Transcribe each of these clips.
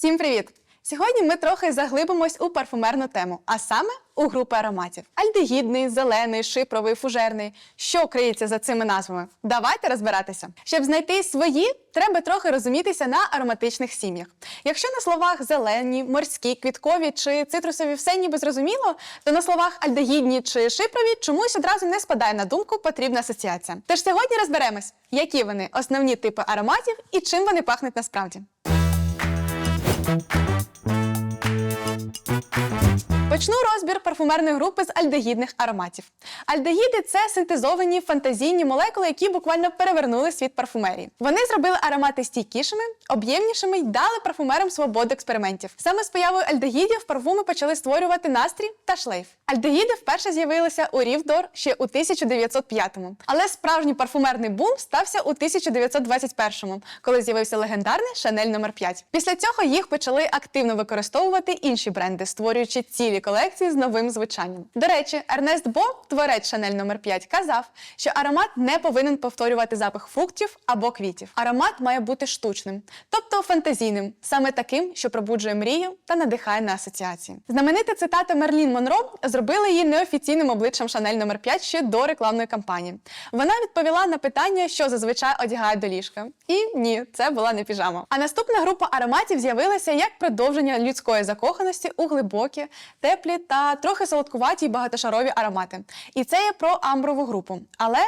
Всім привіт! Сьогодні ми трохи заглибимось у парфумерну тему, а саме у групи ароматів: альдегідний, зелений, шипровий, фужерний. Що криється за цими назвами? Давайте розбиратися. Щоб знайти свої, треба трохи розумітися на ароматичних сім'ях. Якщо на словах зелені, морські, квіткові чи цитрусові все ніби зрозуміло, то на словах альдегідні чи шипрові чомусь одразу не спадає на думку потрібна асоціація. Тож сьогодні розберемось, які вони основні типи ароматів і чим вони пахнуть насправді. Почну розбір парфумерної групи з альдегідних ароматів. Альдегіди це синтезовані фантазійні молекули, які буквально перевернули світ парфумерії. Вони зробили аромати стійкішими, об'ємнішими й дали парфумерам свободу експериментів. Саме з появою альдегідів парфуми почали створювати настрій та шлейф. Альдегіди вперше з'явилися у Рівдор ще у 1905-му. Але справжній парфумерний бум стався у 1921-му, коли з'явився легендарний Шанель номер 5 Після цього їх почали активно використовувати інші бренди, створюючи цілі колекції з новим звучанням. До речі, Ернест Бо, творець Шанель номер 5 казав, що аромат не повинен повторювати запах фруктів або квітів. Аромат має бути штучним, тобто фантазійним, саме таким, що пробуджує мрію та надихає на асоціації. Знаменита цитата Мерлін Монро зробила її неофіційним обличчям Шанель номер 5 ще до рекламної кампанії. Вона відповіла на питання, що зазвичай одягають до ліжка. І ні, це була не піжама. А наступна група ароматів з'явилася як продовження людської закоханості у глибокі, теплі та трохи солодкуваті й багатошарові аромати. І це є про амброву групу. Але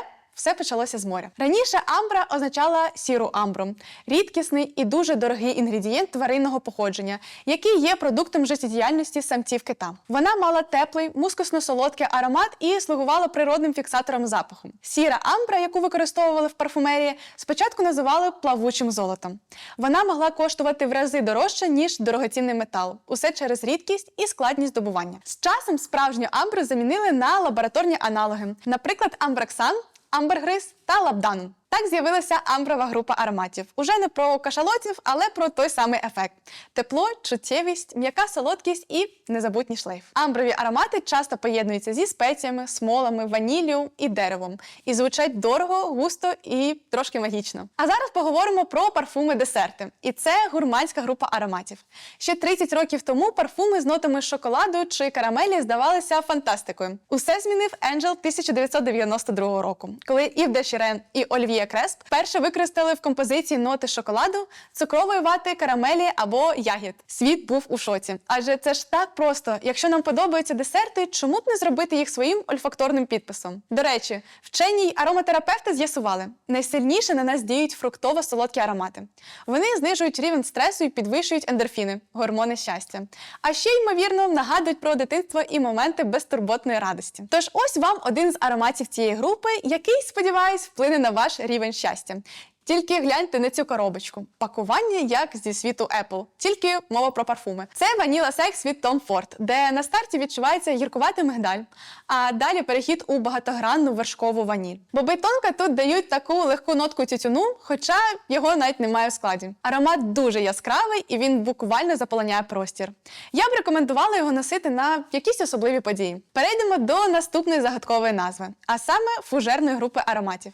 все почалося з моря. Раніше амбра означала сіру амбру, рідкісний і дуже дорогий інгредієнт тваринного походження, який є продуктом життєдіяльності самців кита. Вона мала теплий, мускусно-солодкий аромат і слугувала природним фіксатором запаху. Сіра амбра, яку використовували в парфумерії, спочатку називали плавучим золотом. Вона могла коштувати в рази дорожче, ніж дорогоцінний метал. Усе через рідкість і складність добування. З часом справжню амбру замінили на лабораторні аналоги, наприклад, амбраксан амбергриз та лабдану. Так з'явилася амброва група ароматів. Уже не про кашалотів, але про той самий ефект: тепло, чуттєвість, м'яка солодкість і незабутній шлейф. Амброві аромати часто поєднуються зі спеціями, смолами, ваніллю і деревом. І звучать дорого, густо і трошки магічно. А зараз поговоримо про парфуми-десерти. І це гурманська група ароматів. Ще 30 років тому парфуми з нотами шоколаду чи карамелі здавалися фантастикою. Усе змінив Angel 1992 року, коли Ів де Шірен і Олів'є Кресп перше використали в композиції ноти шоколаду, цукрової вати, карамелі або ягід. Світ був у шоці. Адже це ж так просто. Якщо нам подобаються десерти, чому б не зробити їх своїм ольфакторним підписом? До речі, вчені й ароматерапевти з'ясували, найсильніше на нас діють фруктово-солодкі аромати. Вони знижують рівень стресу і підвищують ендорфіни, гормони щастя. А ще, ймовірно, нагадують про дитинство і моменти безтурботної радості. Тож ось вам один з ароматів цієї групи, який, сподіваюсь, вплине на ваш рівень щастя. Тільки гляньте на цю коробочку. Пакування як зі світу Apple, тільки мова про парфуми. Це ваніла секс від Tom Ford, де на старті відчувається гіркуватий мигдаль, а далі перехід у багатогранну вершкову ваніль. Боби тонка тут дають таку легку нотку тютюну, хоча його навіть немає в складі. Аромат дуже яскравий і він буквально заполоняє простір. Я б рекомендувала його носити на якісь особливі події. Перейдемо до наступної загадкової назви, а саме фужерної групи ароматів.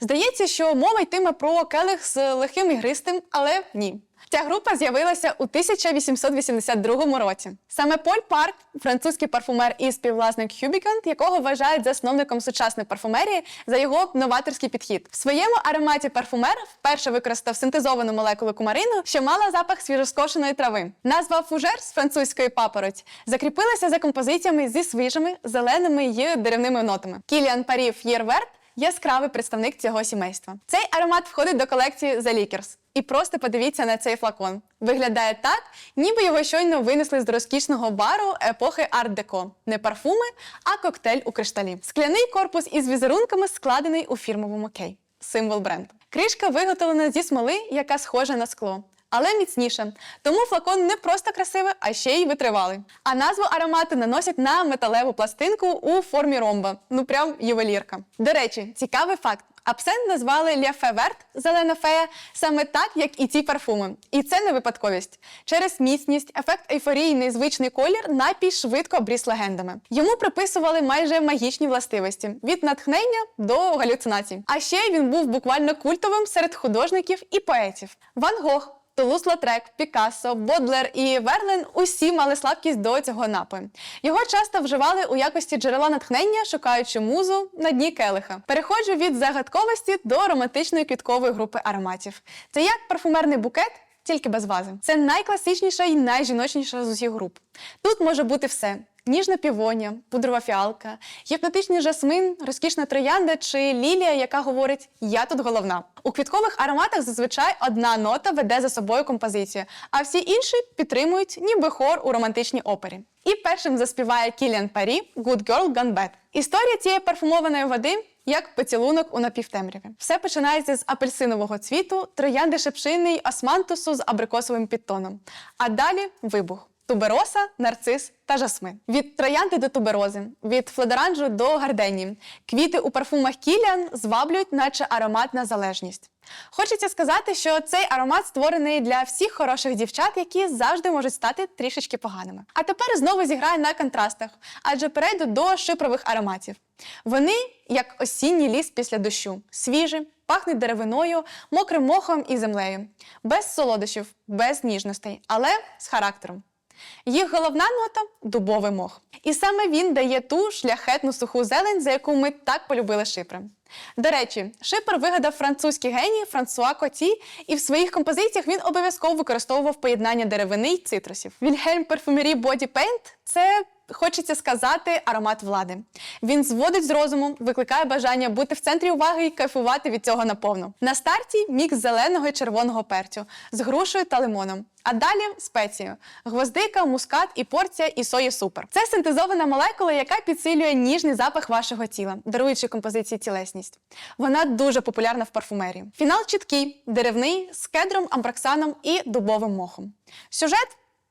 Здається, що мова йтиме про келих з легким ігристим, але ні. Ця група з'явилася у 1882 році. Саме Поль Парк, французький парфумер і співвласник Хюбікант, якого вважають засновником сучасної парфумерії за його новаторський підхід. В своєму ароматі парфумер вперше використав синтезовану молекулу кумарину, що мала запах свіжоскошеної трави. Назва фужер з французької папороть закріпилася за композиціями зі свіжими, зеленими й деревними нотами. Кіліан Парі Ф'єрверт яскравий представник цього сімейства. Цей аромат входить до колекції The Lickers. І просто подивіться на цей флакон. Виглядає так, ніби його щойно винесли з розкішного бару епохи арт-деко. Не парфуми, а коктейль у кришталі. Скляний корпус із візерунками складений у фірмовому кей. Символ бренду. Кришка виготовлена зі смоли, яка схожа на скло. Але міцніше. Тому флакон не просто красивий, а ще й витривалий. А назву аромату наносять на металеву пластинку у формі ромба. Ну прям ювелірка. До речі, цікавий факт. Абсент назвали Ля Феверт зелена фея саме так, як і ці парфуми. І це не випадковість. Через міцність, ефект ейфорії, незвичний колір напій швидко обріс легендами. Йому приписували майже магічні властивості від натхнення до галюцинацій. А ще він був буквально культовим серед художників і поетів. Ван Гог Тулус Латрек, Пікассо, Бодлер і Верлен усі мали слабкість до цього напою. Його часто вживали у якості джерела натхнення, шукаючи музу на дні келиха. Переходжу від загадковості до романтичної квіткової групи ароматів. Це як парфумерний букет. Тільки без вази. Це найкласичніша і найжіночніша з усіх груп. Тут може бути все: ніжна півонія, пудрова фіалка, гіпнотичний жасмин, розкішна троянда чи лілія, яка говорить Я тут головна. У квіткових ароматах зазвичай одна нота веде за собою композицію, а всі інші підтримують, ніби хор у романтичній опері. І першим заспіває Кіліан Парі «Good Girl Gone Bad». Історія цієї парфумованої води як поцілунок у напівтемряві. Все починається з апельсинового цвіту, троянди шепшини й османтусу з абрикосовим підтоном. А далі вибух. Тубероса, нарцис та жасмин. Від троянди до туберози, від флодоранжу до гарденії. Квіти у парфумах Кіліан зваблюють, наче ароматна залежність. Хочеться сказати, що цей аромат створений для всіх хороших дівчат, які завжди можуть стати трішечки поганими. А тепер знову зіграю на контрастах, адже перейду до шипрових ароматів. Вони як осінній ліс після дощу, свіжі, пахнуть деревиною, мокрим мохом і землею, без солодощів, без ніжностей, але з характером. Їх головна нота дубовий мох. І саме він дає ту шляхетну суху зелень, за яку ми так полюбили шипри. До речі, шипер вигадав французький геній Франсуа Коті, і в своїх композиціях він обов'язково використовував поєднання деревини й цитрусів. Вільгельм Парфумері Body Paint – це Хочеться сказати аромат влади. Він зводить з розуму, викликає бажання бути в центрі уваги і кайфувати від цього наповну. На старті мікс зеленого і червоного перцю з грушею та лимоном. А далі спецію: гвоздика, мускат і порція і сої супер. Це синтезована молекула, яка підсилює ніжний запах вашого тіла, даруючи композиції цілесність. Вона дуже популярна в парфумерії. Фінал чіткий, деревний, з кедром, амбраксаном і дубовим мохом. Сюжет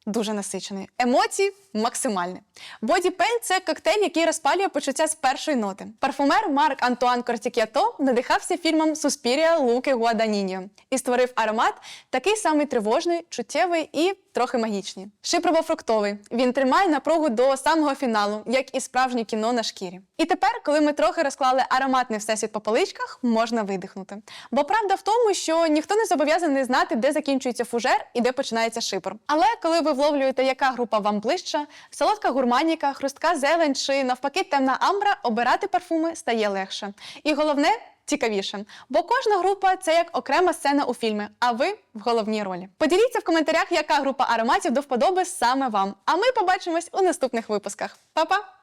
дуже насичений. Емоції максимальні. Paint – це коктейль, який розпалює почуття з першої ноти. Парфумер Марк Антуан Кортік'ято надихався фільмом Суспірія Луки Гуаданіньо і створив аромат такий самий тривожний, чуттєвий і трохи магічний. Шипрово-фруктовий. Він тримає напругу до самого фіналу, як і справжнє кіно на шкірі. І тепер, коли ми трохи розклали ароматний всесвіт по поличках, можна видихнути. Бо правда в тому, що ніхто не зобов'язаний знати, де закінчується фужер і де починається шипр. Але коли ви вловлюєте, яка група вам ближча, солодка гурманіка, хрустка зелень чи навпаки темна амбра, обирати парфуми стає легше. І головне. Цікавіше, бо кожна група це як окрема сцена у фільмі, а ви в головній ролі. Поділіться в коментарях, яка група ароматів до вподоби саме вам. А ми побачимось у наступних випусках. Па-па!